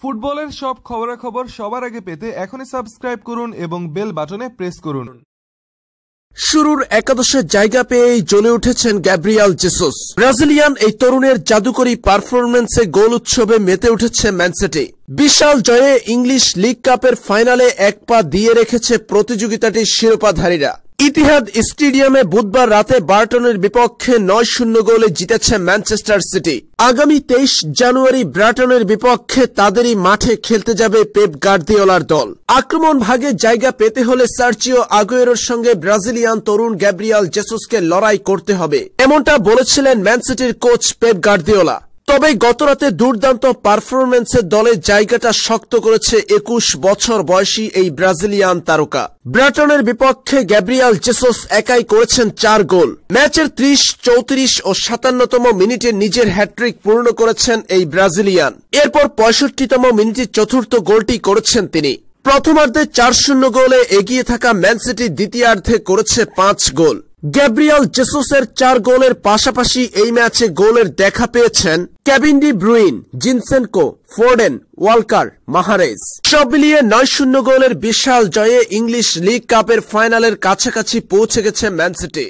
ফুটবলের সব খবরাখবর সবার আগে পেতে এখনই সাবস্ক্রাইব করুন এবং বেল বাটনে প্রেস করুন। শুরুর একাদশের জায়গা পেয়েই জ্বলে উঠেছেন গ্যাব্রিয়াল জেসুস। ব্রাজিলিয়ান এই তরুণের জাদুকরী পারফরমেন্সে গোল উৎসবে মেতে উঠেছে ম্যানসিটি বিশাল জয়ে ইংলিশ লিগ কাপের ফাইনালে এক পা দিয়ে রেখেছে প্রতিযোগিতাটির শিরোপাধারীরা। ইতিহাদ স্টেডিয়ামে বুধবার রাতে বার্টনের বিপক্ষে নয় শূন্য গোলে জিতেছে ম্যানচেস্টার সিটি। আগামী তেইশ জানুয়ারি ব্রাটনের বিপক্ষে তাদেরই মাঠে খেলতে যাবে পেপ গার্দিওলার দল। আক্রমণ ভাগে জায়গা পেতে হলে সার্চিও আগুয়েরোর সঙ্গে ব্রাজিলিয়ান তরুণ গ্যাব্রিয়াল জেসুসকে লড়াই করতে হবে। এমনটা বলেছিলেন ম্যানসিটির কোচ পেপ গার্দিওলা। তবে গতরাতে দুর্দান্ত পারফরমেন্সের দলে জায়গাটা শক্ত করেছে একুশ বছর বয়সী এই ব্রাজিলিয়ান তারকা। ব্রাটনের বিপক্ষে গ্যাব্রিয়াল জেসোস একাই করেছেন চার গোল। ম্যাচের ত্রিশ, চৌত্রিশ ও সাতান্নতম মিনিটে নিজের হ্যাট্রিক পূর্ণ করেছেন এই ব্রাজিলিয়ান। এরপর পঁয়ষট্টিতম মিনিটে চতুর্থ গোলটি করেছেন তিনি। প্রথমার্ধে চার শূন্য গোলে এগিয়ে থাকা ম্যানসিটি দ্বিতীয়ার্ধে করেছে পাঁচ গোল। গ্যাব্রিয়াল জেসুসের চার গোলের পাশাপাশি এই ম্যাচে গোলের দেখা পেয়েছেন Kevin De Bruyne, Zinchenko, Foden, Walker, Mahrez. সব মিলিয়ে নয় শূন্য গোলের বিশাল জয়ে ইংলিশ লিগ কাপের ফাইনালের কাছাকাছি পৌঁছে গেছে ম্যানসিটি